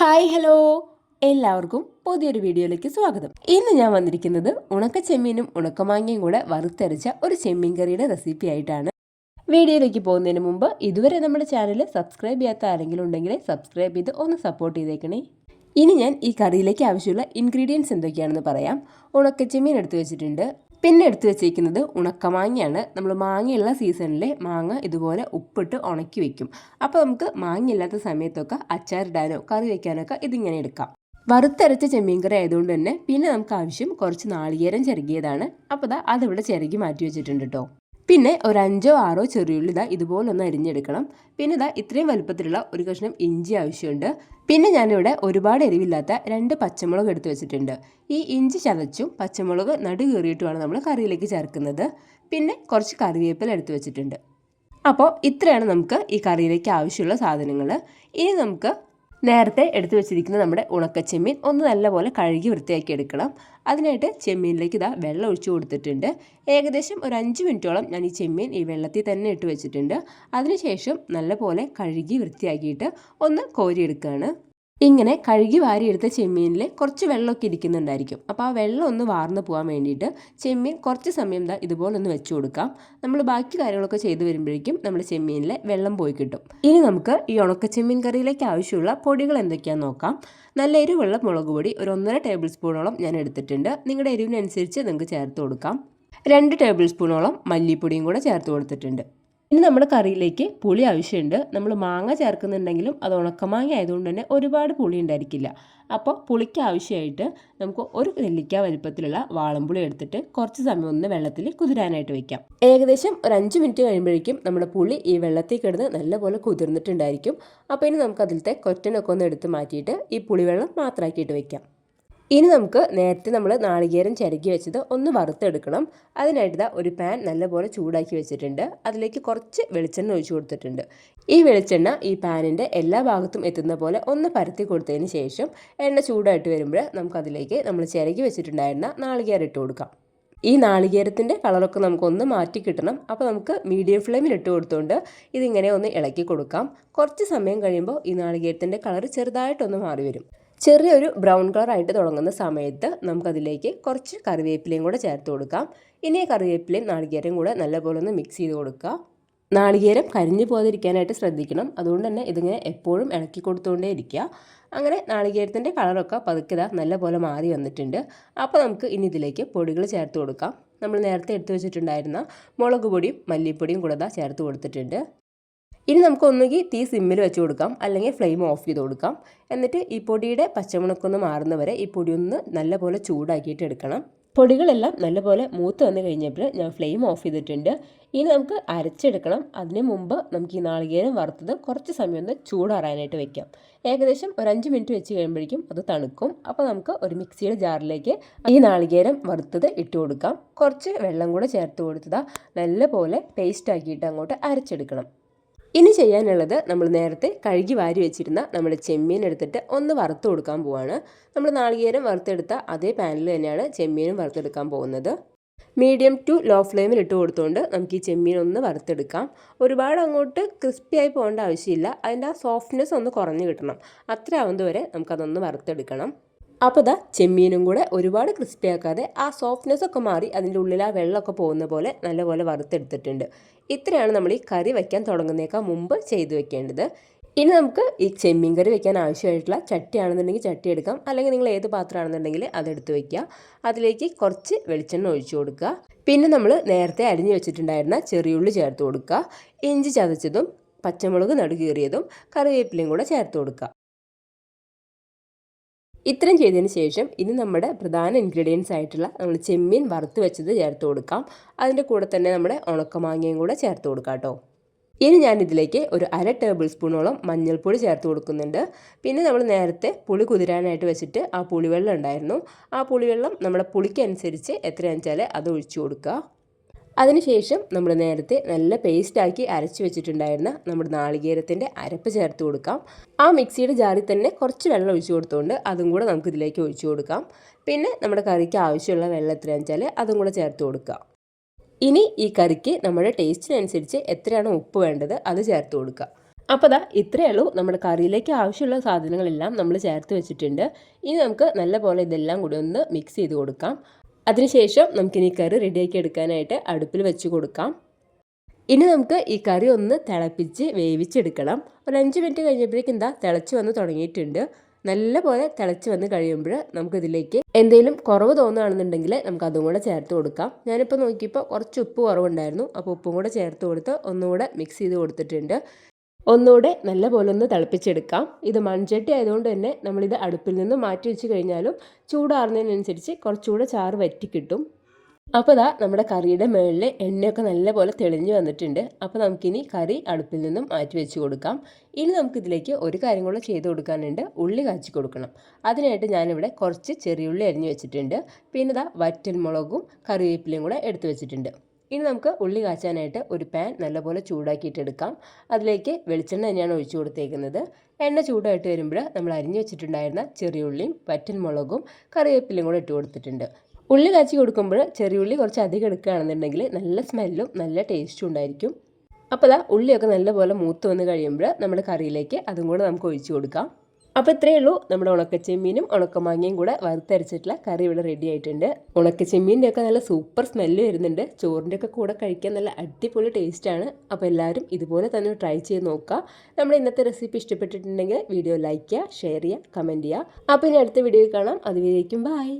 Hi hello. എല്ലാവർക്കും പുതിയൊരു വീഡിയോയിലേക്ക് സ്വാഗതം. ഇന്ന് ഞാൻ വന്നിരിക്കുന്നത് ഉണക്ക ചെമ്മീനും ഉണക്കമാങ്ങയും കൂടെ വറുത്തരച്ച ഒരു ചെമ്മീൻ കറിയുടെ റെസിപ്പി ആയിട്ടാണ്. വീഡിയോയിലേക്ക് പോകുന്നതിന് മുമ്പ് ഇതുവരെ നമ്മുടെ ചാനൽ സബ്സ്ക്രൈബ് ചെയ്യാത്ത ആരെങ്കിലും ഉണ്ടെങ്കിൽ സബ്സ്ക്രൈബ് ചെയ്ത് ഒന്ന് സപ്പോർട്ട് ചെയ്തേക്കണേ. ഇനി ഞാൻ ഈ കറിയിലേക്ക് ആവശ്യമുള്ള ഇൻഗ്രീഡിയൻസ് എന്തൊക്കെയാണെന്ന് പറയാം. ഉണക്ക ചെമ്മീൻ എടുത്തു വെച്ചിട്ടുണ്ട്. പിന്നെ എടുത്തു വെച്ചിരിക്കുന്നത് ഉണക്കമാങ്ങയാണ് നമ്മൾ മാങ്ങയുള്ള സീസണിൽ മാങ്ങ ഇതുപോലെ ഉപ്പിട്ട് ഉണക്കി വെക്കും. അപ്പോൾ നമുക്ക് മാങ്ങയില്ലാത്ത സമയത്തൊക്കെ അച്ചാറിടാനോ കറി വെക്കാനൊക്കെ ഇതിങ്ങനെ എടുക്കാം. വറുത്തരച്ച ചെമ്മീൻ കറി ആയതുകൊണ്ട് തന്നെ പിന്നെ നമുക്ക് ആവശ്യം കുറച്ച് നാളികേരം ചിരകിയതാണ് അപ്പോൾ ദാ അതിവിടെ ചിരകി മാറ്റി വെച്ചിട്ടുണ്ട് കേട്ടോ പിന്നെ ഒരു അഞ്ചോ ആറോ ചെറിയുള്ളി ഇതാ ഇതുപോലൊന്ന് അരിഞ്ഞെടുക്കണം. പിന്നെ ഇതാ ഇത്രയും വലുപ്പത്തിലുള്ള ഒരു കഷ്ണം ഇഞ്ചി ആവശ്യമുണ്ട്. പിന്നെ ഞാനിവിടെ ഒരുപാട് എരിവില്ലാത്ത രണ്ട് പച്ചമുളക് എടുത്തു വെച്ചിട്ടുണ്ട്. ഈ ഇഞ്ചി ചതച്ചും പച്ചമുളക് നടു കീറിയിട്ടുമാണ് നമ്മൾ കറിയിലേക്ക് ചേർക്കുന്നത്. പിന്നെ കുറച്ച് കറിവേപ്പില എടുത്തു വെച്ചിട്ടുണ്ട്. അപ്പോൾ ഇത്രയാണ് നമുക്ക് ഈ കറിയിലേക്ക് ആവശ്യമുള്ള സാധനങ്ങൾ. ഇനി നമുക്ക് നേരത്തെ എടുത്തു വെച്ചിരിക്കുന്ന നമ്മുടെ ഉണക്കച്ചെമ്മീൻ ഒന്ന് നല്ലപോലെ കഴുകി വൃത്തിയാക്കി എടുക്കണം. അതിനായിട്ട് ചെമ്മീനിലേക്ക് ഇതാ വെള്ളം ഒഴിച്ചു കൊടുത്തിട്ടുണ്ട്. ഏകദേശം ഒരു അഞ്ച് മിനിറ്റോളം ഞാൻ ഈ ചെമ്മീൻ ഈ വെള്ളത്തിൽ തന്നെ ഇട്ട് വെച്ചിട്ടുണ്ട്. അതിനുശേഷം നല്ലപോലെ കഴുകി വൃത്തിയാക്കിയിട്ട് ഒന്ന് കോരിയെടുക്കുകയാണ് ഇങ്ങനെ കഴുകി വാരിയെടുത്ത ചെമ്മീനിൽ കുറച്ച് വെള്ളമൊക്കെ ഇരിക്കുന്നുണ്ടായിരിക്കും. അപ്പോൾ ആ വെള്ളം ഒന്ന് വാർന്നു പോകാൻ വേണ്ടിയിട്ട് ചെമ്മീൻ കുറച്ച് സമയം ദാ ഇതുപോലെ ഒന്ന് വെച്ച് കൊടുക്കാം. നമ്മൾ ബാക്കി കാര്യങ്ങളൊക്കെ ചെയ്തു വരുമ്പോഴേക്കും നമ്മുടെ ചെമ്മീനിലെ വെള്ളം പോയി കിട്ടും. ഇനി നമുക്ക് ഈ ഉണക്ക ചെമ്മീൻ കറിയിലേക്ക് ആവശ്യമുള്ള പൊടികൾ എന്തൊക്കെയാണെന്ന് നോക്കാം. നല്ല എരിവുള്ള മുളക് പൊടി ഒരു ഒന്നര ടേബിൾ സ്പൂണോളം ഞാൻ എടുത്തിട്ടുണ്ട്. നിങ്ങളുടെ എരിവിനനുസരിച്ച് നിങ്ങൾക്ക് ചേർത്ത് കൊടുക്കാം. രണ്ട് ടേബിൾ സ്പൂണോളം മല്ലിപ്പൊടിയും കൂടെ ചേർത്ത് കൊടുത്തിട്ടുണ്ട്. ഇനി നമ്മുടെ കറിയിലേക്ക് പുളി ആവശ്യമുണ്ട്. നമ്മൾ മാങ്ങ ചേർക്കുന്നുണ്ടെങ്കിലും അത് ഉണക്കമാങ്ങ ആയതുകൊണ്ട് തന്നെ ഒരുപാട് പുളി ഉണ്ടായിരിക്കില്ല. അപ്പോൾ പുളിക്ക് ആവശ്യമായിട്ട് നമുക്ക് ഒരു നെല്ലിക്ക വലുപ്പത്തിലുള്ള വാളംപുളി എടുത്തിട്ട് കുറച്ച് സമയം ഒന്ന് വെള്ളത്തിൽ കുതിരാനായിട്ട് വെക്കാം. ഏകദേശം ഒരു അഞ്ച് മിനിറ്റ് കഴിയുമ്പോഴേക്കും നമ്മുടെ പുളി ഈ വെള്ളത്തിൽ കിടന്ന് നല്ലപോലെ കുതിർന്നിട്ടുണ്ടായിരിക്കും. അപ്പോൾ ഇനി നമുക്ക് അതിലത്തെ കൊറ്റനൊക്കെ ഒന്ന് എടുത്ത് മാറ്റിയിട്ട് ഈ പുളിവെള്ളം മാത്രമാക്കിയിട്ട് വെക്കാം. ഇനി നമുക്ക് നേരത്തെ നമ്മൾ നാളികേരം ചിരകി വെച്ചത് ഒന്ന് വറുത്തെടുക്കണം. അതിനായിട്ട് ഒരു പാൻ നല്ലപോലെ ചൂടാക്കി വെച്ചിട്ടുണ്ട്. അതിലേക്ക് കുറച്ച് വെളിച്ചെണ്ണ ഒഴിച്ചു കൊടുത്തിട്ടുണ്ട്. ഈ വെളിച്ചെണ്ണ ഈ പാനിന്റെ എല്ലാ ഭാഗത്തും എത്തുന്ന പോലെ ഒന്ന് പരത്തി കൊടുത്തതിന് ശേഷം എണ്ണ ചൂടായിട്ട് വരുമ്പോൾ നമുക്കതിലേക്ക് നമ്മൾ ചിരകി വെച്ചിട്ടുണ്ടായിരുന്ന നാളികേരം ഇട്ട് കൊടുക്കാം. ഈ നാളികേരത്തിന്റെ കളറൊക്കെ നമുക്കൊന്ന് മാറ്റി കിട്ടണം. അപ്പോൾ നമുക്ക് മീഡിയം ഫ്ലെയിമിൽ ഇട്ട് കൊടുത്തുകൊണ്ട് ഇതിങ്ങനെ ഒന്ന് ഇളക്കി കൊടുക്കാം. കുറച്ച് സമയം കഴിയുമ്പോൾ ഈ നാളികേരത്തിന്റെ കളർ ചെറുതായിട്ടൊന്ന് മാറി വരും ചെറിയൊരു ബ്രൗൺ കളർ ആയിട്ട് തുടങ്ങുന്ന സമയത്ത് നമുക്കതിലേക്ക് കുറച്ച് കറിവേപ്പിലയും കൂടെ ചേർത്ത് കൊടുക്കാം. ഇനി കറിവേപ്പിലയും നാളികേരം കൂടെ നല്ലപോലെ ഒന്ന് മിക്സ് ചെയ്ത് കൊടുക്കുക. നാളികേരം കരിഞ്ഞു പോകാതിരിക്കാനായിട്ട് ശ്രദ്ധിക്കണം. അതുകൊണ്ട് തന്നെ ഇതിങ്ങനെ എപ്പോഴും ഇളക്കി കൊടുത്തുകൊണ്ടേ ഇരിക്കുക. അങ്ങനെ നാളികേരത്തിന്റെ കളറൊക്കെ പതുക്കിത നല്ലപോലെ മാറി വന്നിട്ടുണ്ട്. അപ്പോൾ നമുക്ക് ഇനി ഇതിലേക്ക് പൊടികൾ ചേർത്ത് കൊടുക്കാം. നമ്മൾ നേരത്തെ എടുത്തു വെച്ചിട്ടുണ്ടായിരുന്ന മുളക് പൊടിയും മല്ലിപ്പൊടിയും കൂടെ ചേർത്ത് കൊടുത്തിട്ടുണ്ട്. ഇനി നമുക്ക് ഒന്നുകിൽ തീ സിമ്മിൽ വെച്ച് കൊടുക്കാം അല്ലെങ്കിൽ ഫ്ലെയിം ഓഫ് ചെയ്ത് കൊടുക്കാം. എന്നിട്ട് ഈ പൊടിയുടെ പച്ചമുണക്കൊന്ന് മാറുന്നവരെ ഈ പൊടി ഒന്ന് നല്ലപോലെ ചൂടാക്കിയിട്ട് എടുക്കണം. പൊടികളെല്ലാം നല്ലപോലെ മൂത്ത് വന്ന് കഴിഞ്ഞപ്പോൾ ഞാൻ ഫ്ലെയിം ഓഫ് ചെയ്തിട്ടുണ്ട്. ഇനി നമുക്ക് അരച്ചെടുക്കണം. അതിന് മുമ്പ് നമുക്ക് ഈ നാളികേരം വറുത്തത് കുറച്ച് സമയം ഒന്ന് ചൂടാറാനായിട്ട് വെക്കാം. ഏകദേശം ഒരു അഞ്ച് മിനിറ്റ് വെച്ച് കഴിയുമ്പോഴേക്കും അത് തണുക്കും. അപ്പോൾ നമുക്ക് ഒരു മിക്സിയുടെ ജാറിലേക്ക് ഈ നാളികേരം വറുത്തത് ഇട്ട് കൊടുക്കാം. കുറച്ച് വെള്ളം കൂടെ ചേർത്ത് കൊടുത്തതാ നല്ലപോലെ പേസ്റ്റ് ആക്കിയിട്ട് അങ്ങോട്ട് അരച്ചെടുക്കണം. ഇനി ചെയ്യാനുള്ളത് നമ്മൾ നേരത്തെ കഴുകി വാരി വെച്ചിരുന്ന നമ്മുടെ ചെമ്മീൻ എടുത്തിട്ട് ഒന്ന് വറുത്ത് കൊടുക്കാൻ പോവാണ്. നമ്മൾ നാളികേരം വറുത്തെടുത്ത അതേ പാനിൽ തന്നെയാണ് ചെമ്മീനും വറുത്തെടുക്കാൻ പോകുന്നത്. മീഡിയം ടു ലോ ഫ്ലെയിമിൽ ഇട്ട് കൊടുത്തുകൊണ്ട് നമുക്ക് ഈ ചെമ്മീൻ ഒന്ന് വറുത്തെടുക്കാം. ഒരുപാട് അങ്ങോട്ട് ക്രിസ്പി ആയി പോകേണ്ട ആവശ്യമില്ല. അതിന്റെ ആ സോഫ്റ്റ്നെസ് ഒന്ന് കുറഞ്ഞു കിട്ടണം. അത്ര ആവുന്നതുവരെ നമുക്കതൊന്ന് വറുത്തെടുക്കണം. അപ്പോൾ ഇതാ ചെമ്മീനും കൂടെ ഒരുപാട് ക്രിസ്പി ആക്കാതെ ആ സോഫ്റ്റ്നെസ് ഒക്കെ മാറി അതിന്റെ ഉള്ളിൽ ആ വെള്ളമൊക്കെ പോകുന്ന പോലെ നല്ലപോലെ വറുത്തെടുത്തിട്ടുണ്ട്. ഇത്രയാണ് നമ്മൾ ഈ കറി വയ്ക്കാൻ തുടങ്ങുന്നേക്കാൾ മുമ്പ് ചെയ്തു വെക്കേണ്ടത്. ഇനി നമുക്ക് ഈ ചെമ്മീൻ കറി വെക്കാൻ ആവശ്യമായിട്ടുള്ള ചട്ടിയാണെന്നുണ്ടെങ്കിൽ ചട്ടി എടുക്കാം. അല്ലെങ്കിൽ നിങ്ങൾ ഏത് പാത്രമാണെന്നുണ്ടെങ്കിൽ അതെടുത്ത് വയ്ക്കുക. അതിലേക്ക് കുറച്ച് വെളിച്ചെണ്ണ ഒഴിച്ചു കൊടുക്കുക. പിന്നെ നമ്മൾ നേരത്തെ അരിഞ്ഞു വെച്ചിട്ടുണ്ടായിരുന്ന ചെറിയുള്ളി ചേർത്ത് കൊടുക്കുക. ഇഞ്ചി ചതച്ചതും പച്ചമുളക് നടുകീറിയതും കറിവേപ്പിലയും കൂടെ ചേർത്ത് കൊടുക്കുക. ഇത്രയും ചെയ്തതിന് ശേഷം ഇനി നമ്മുടെ പ്രധാന ഇൻഗ്രീഡിയൻസ് ആയിട്ടുള്ള നമ്മൾ ചെമ്മീൻ വറുത്ത് വെച്ചത് ചേർത്ത് കൊടുക്കാം. അതിന്റെ കൂടെ തന്നെ നമ്മുടെ ഉണക്കമാങ്ങയും കൂടെ ചേർത്ത് കൊടുക്കാം കേട്ടോ. ഇനി ഞാൻ ഇതിലേക്ക് ഒരു അര ടേബിൾ സ്പൂണോളം മഞ്ഞൾപ്പൊടി ചേർത്ത് കൊടുക്കുന്നുണ്ട്. പിന്നെ നമ്മൾ നേരത്തെ പുളി കുതിരാനായിട്ട് വെച്ചിട്ട് ആ പുളിവെള്ളം ഉണ്ടായിരുന്നു. ആ പുളിവെള്ളം നമ്മുടെ പുളിക്കനുസരിച്ച് എത്രയാണെന്ന് വെച്ചാൽ അത് ഒഴിച്ചു കൊടുക്കുക. അതിനുശേഷം നമ്മൾ നേരത്തെ നല്ല പേസ്റ്റാക്കി അരച്ച് വെച്ചിട്ടുണ്ടായിരുന്ന നമ്മുടെ നാളികേരത്തിന്റെ അരപ്പ് ചേർത്ത് കൊടുക്കാം. ആ മിക്സിയുടെ ജാറിൽ തന്നെ കുറച്ച് വെള്ളം ഒഴിച്ചു കൊടുത്തുകൊണ്ട് അതും കൂടെ നമുക്ക് ഇതിലേക്ക് ഒഴിച്ചു കൊടുക്കാം. പിന്നെ നമ്മുടെ കറിക്ക് ആവശ്യമുള്ള വെള്ളം എത്രയാണെന്ന് വെച്ചാൽ അതും കൂടെ ചേർത്ത് കൊടുക്കാം ഇനി ഈ കറിക്ക് നമ്മുടെ ടേസ്റ്റിനനുസരിച്ച് എത്രയാണ് ഉപ്പ് വേണ്ടത് അത് ചേർത്ത് കൊടുക്കുക. അപ്പോൾ ദാ ഇത്രയേ ഉള്ളൂ. നമ്മുടെ കറിയിലേക്ക് ആവശ്യമുള്ള സാധനങ്ങളെല്ലാം നമ്മൾ ചേർത്ത് വെച്ചിട്ടുണ്ട്. ഇനി നമുക്ക് നല്ലപോലെ ഇതെല്ലാം കൂടി ഒന്ന് മിക്സ് ചെയ്ത് കൊടുക്കാം. അതിനുശേഷം നമുക്കിനി കറി റെഡിയാക്കി എടുക്കാനായിട്ട് അടുപ്പിൽ വെച്ച് കൊടുക്കാം. ഇനി നമുക്ക് ഈ കറി ഒന്ന് തിളപ്പിച്ച് വേവിച്ചെടുക്കണം. ഒരു അഞ്ച് മിനിറ്റ് കഴിഞ്ഞപ്പോഴേക്കും എന്താ തിളച്ച് വന്ന് തുടങ്ങിയിട്ടുണ്ട്. നല്ലപോലെ തിളച്ച് വന്ന് കഴിയുമ്പോൾ നമുക്കിതിലേക്ക് എന്തെങ്കിലും കുറവ് തോന്നുകയാണെന്നുണ്ടെങ്കിൽ നമുക്ക് അതും കൂടെ ചേർത്ത് കൊടുക്കാം. ഞാനിപ്പോൾ നോക്കിയപ്പോൾ കുറച്ച് ഉപ്പ് കുറവുണ്ടായിരുന്നു. അപ്പോൾ ഉപ്പും കൂടെ ചേർത്ത് കൊടുത്ത് ഒന്നുകൂടെ മിക്സ് ചെയ്ത് കൊടുത്തിട്ടുണ്ട്. ഒന്നുകൂടെ നല്ലപോലെ ഒന്ന് തിളപ്പിച്ചെടുക്കാം. ഇത് മൺചട്ടി ആയതുകൊണ്ട് തന്നെ നമ്മളിത് അടുപ്പിൽ നിന്ന് മാറ്റി വെച്ച് കഴിഞ്ഞാലും ചൂടാറുന്നതിനനുസരിച്ച് കുറച്ചുകൂടെ ചാറ് വറ്റി കിട്ടും. അപ്പോൾ ഇതാ നമ്മുടെ കറിയുടെ മുകളിൽ എണ്ണയൊക്കെ നല്ലപോലെ തെളിഞ്ഞു വന്നിട്ടുണ്ട്. അപ്പോൾ നമുക്കിനി കറി അടുപ്പിൽ നിന്നും മാറ്റി വെച്ച് കൊടുക്കാം. ഇനി നമുക്കിതിലേക്ക് ഒരു കാര്യം കൂടെ ചെയ്ത് കൊടുക്കാനുണ്ട്. ഉള്ളി കാച്ചി കൊടുക്കണം. അതിനായിട്ട് ഞാനിവിടെ കുറച്ച് ചെറിയുള്ളി അരിഞ്ഞു വെച്ചിട്ടുണ്ട്. പിന്നെ ഇതാ വറ്റൽ മുളകും കറിവേപ്പിലയും കൂടെ എടുത്തു വെച്ചിട്ടുണ്ട്. ഇനി നമുക്ക് ഉള്ളി കാച്ചാനായിട്ട് ഒരു പാൻ നല്ലപോലെ ചൂടാക്കിയിട്ടെടുക്കാം അതിലേക്ക് വെളിച്ചെണ്ണ തന്നെയാണ് ഒഴിച്ചു കൊടുത്തേക്കുന്നത്. എണ്ണ ചൂടായിട്ട് വരുമ്പോൾ നമ്മൾ അരിഞ്ഞു വെച്ചിട്ടുണ്ടായിരുന്ന ചെറിയുള്ളിയും വറ്റൻ മുളകും കറിവേപ്പിലയും കൂടെ ഇട്ട് കൊടുത്തിട്ടുണ്ട്. ഉള്ളി കാച്ചി കൊടുക്കുമ്പോൾ ചെറിയ ഉള്ളി കുറച്ച് അധികം എടുക്കുകയാണെന്നുണ്ടെങ്കിൽ നല്ല സ്മെല്ലും നല്ല ടേസ്റ്റും ഉണ്ടായിരിക്കും. അപ്പോൾ അതാ ഉള്ളിയൊക്കെ നല്ലപോലെ മൂത്ത് വന്ന് കഴിയുമ്പോൾ നമ്മുടെ കറിയിലേക്ക് അതും കൂടെ നമുക്ക് ഒഴിച്ചു കൊടുക്കാം. അപ്പോൾ ഇത്രയേ ഉള്ളൂ. നമ്മുടെ ഉണക്കച്ചെമ്മീനും ഉണക്കമാങ്ങയും കൂടെ വറുത്തരച്ചിട്ടുള്ള കറി ഇവിടെ റെഡി ആയിട്ടുണ്ട്. ഉണക്കച്ചെമ്മീന്റെ ഒക്കെ നല്ല സൂപ്പർ സ്മെല്ല് വരുന്നുണ്ട്. ചോറിന്റെ ഒക്കെ കൂടെ കഴിക്കാൻ നല്ല അടിപൊളി ടേസ്റ്റാണ് അപ്പോൾ എല്ലാവരും ഇതുപോലെ തന്നെ ട്രൈ ചെയ്ത് നോക്കുക. നമ്മുടെ ഇന്നത്തെ റെസിപ്പി ഇഷ്ടപ്പെട്ടിട്ടുണ്ടെങ്കിൽ വീഡിയോ ലൈക്ക് ചെയ്യുക ഷെയർ ചെയ്യുക കമന്റ് ചെയ്യുക. അപ്പോൾ ഇനി അടുത്ത വീഡിയോയിൽ കാണാം. അതുവരേക്കും ബായ്